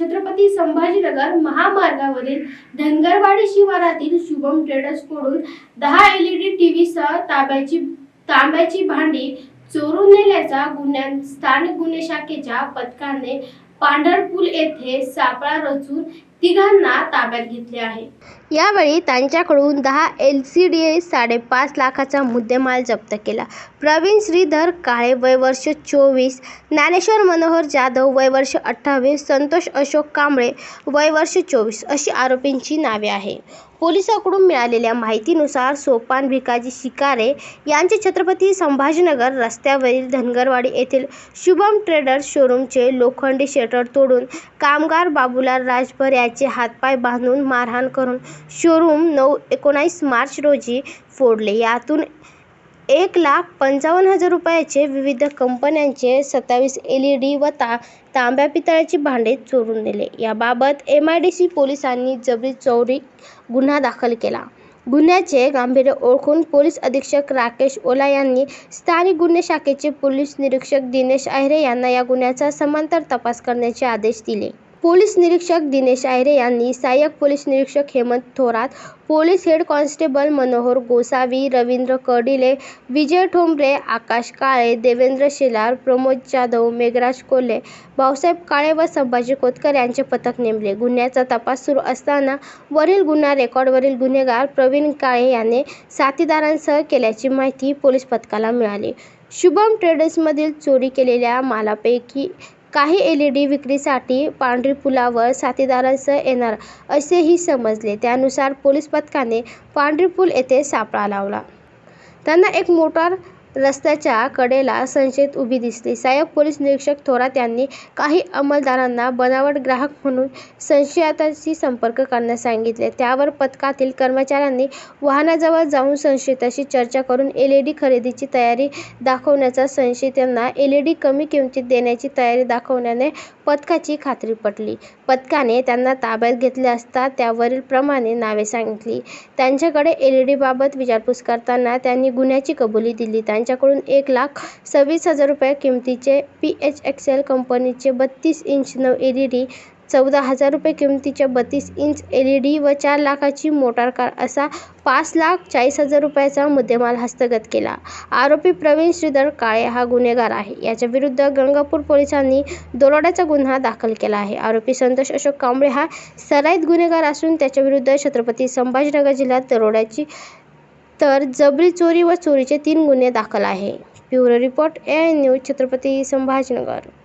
छत्रपती संभाजीनगर महामार्गावरील धनगरवाडी शिवारातील शुभम ट्रेडर्सकडून दहा एलईडी टीव्हीसह तांब्याची तांब्याची भांडी चोरून नेल्याचा गुन्ह्या स्थानिक गुन्हे शाखेच्या पथकाने पांढरपूल येथे सापळा रचून तिघांना ताब्यात घेतले आहे. यावेळी त्यांच्याकडून दहा एल सी डी ए साडेपाच लाखाचा मुद्देमाल जप्त केला. प्रवीण श्रीधर काळे वय वर्ष चोवीस ज्ञानेश्वर मनोहर जाधव वय वर्ष अठ्ठावीस संतोष अशोक कांबळे वय वर्ष चोवीस अशी आरोपींची नावे आहे पोलिसांकडून मिळालेल्या माहितीनुसार सोपान भिकाजी शिकारे यांचे छत्रपती संभाजीनगर रस्त्यावरील धनगरवाडी येथील शुभम ट्रेडर्स शोरूमचे लोखंडी शटर तोडून कामगार बाबूलाल राजभर त्याचे हातपाय बांधून मारहाण करून शोरूम नऊ एकोणावीस मार्च रोजी फोडले. यातून एक लाख पंचावन्न हजार रुपयाचे विविध कंपन्यांचे सत्तावीस एल ई डी व ता तांब्या पितळ्याची भांडे चोरून नेले. याबाबत एम आय डी सी पोलिसांनी जबरी चोरी गुन्हा दाखल केला. गुन्ह्याचे गांभीर्य ओळखून पोलीस अधीक्षक राकेश ओला यांनी स्थानिक गुन्हे शाखेचे पोलीस निरीक्षक दिनेश आहिरे यांना या गुन्ह्याचा समांतर तपास करण्याचे आदेश दिले. पोलीस निरीक्षक दिनेश आयरे यांनी सहाय्यक पोलीस निरीक्षक Hemant Thorat police head constable Manohar Gosavi Ravindra Kardile Vijay Thombare Akash Kale Devendra Shelar Pramod Jadhav Meghraj Kolhe Bhausaheb Kale व संभाजी कोतकर यांचे पथक नेमले. गुन्ह्याचा तपास सुरू असताना वरील गुन्हा रेकॉर्डवरील गुन्हेगार प्रवीण काळे याने साथीदारांसह केल्याची माहिती पोलीस पथकाला मिळाली. शुभम ट्रेडर्समधील चोरी केलेल्या मालापैकी काही एल ई डी विक्रीसाठी पांढरी पुलावर साथीदारांसह येणार असेही समजले. त्यानुसार पोलीस पथकाने पांढरी पूल येथे सापळा लावला. त्यांना एक मोटार रस्त्याच्या कडेला संशयित उभी दिसली. सहाय्यक पोलीस निरीक्षक थोरात यांनी काही अंमलदारांना बनावट ग्राहक म्हणून संशयिताशी संपर्क करण्यास सांगितले. त्यावर पथकातील कर्मचाऱ्यांनी वाहनाजवळ जाऊन संशयिताशी चर्चा करून एल ई डी खरेदीची तयारी दाखवण्याचा संशयितांना एल ई डी कमी किमतीत देण्याची तयारी दाखवल्याने पथकाची खात्री पटली. पथकाने त्यांना ताब्यात घेतले असता त्यावरील प्रमाणे नावे सांगितली. त्यांच्याकडे एल ई डीबाबत विचारपूस करताना त्यांनी गुन्ह्याची कबुली दिली. यांच्याकडून एक लाख सव्वीस हजार रुपये किमतीचे पी एच एक्सेल कंपनीचे बत्तीस इंच नऊ एल ई डी चौदा हजार रुपये किमतीच्या बत्तीस इंच एल ई डी व चार लाखाची मोटार कार असा पाच लाख चाळीस हजार रुपयाचा मुद्देमाल हस्तगत केला. आरोपी प्रवीण श्रीधर काळे हा गुन्हेगार आहे. याच्या विरुद्ध गंगापूर पोलिसांनी दरोड्याचा गुन्हा दाखल केला आहे. आरोपी संतोष अशोक कांबळे हा सराईत गुन्हेगार असून त्याच्याविरुद्ध छत्रपती संभाजीनगर जिल्ह्यात दरोड्याची तर जबरी चोरी व चोरीचे तीन गुन्हे दाखल आहे. Bureau report A news Chhatrapati Sambhajinagar.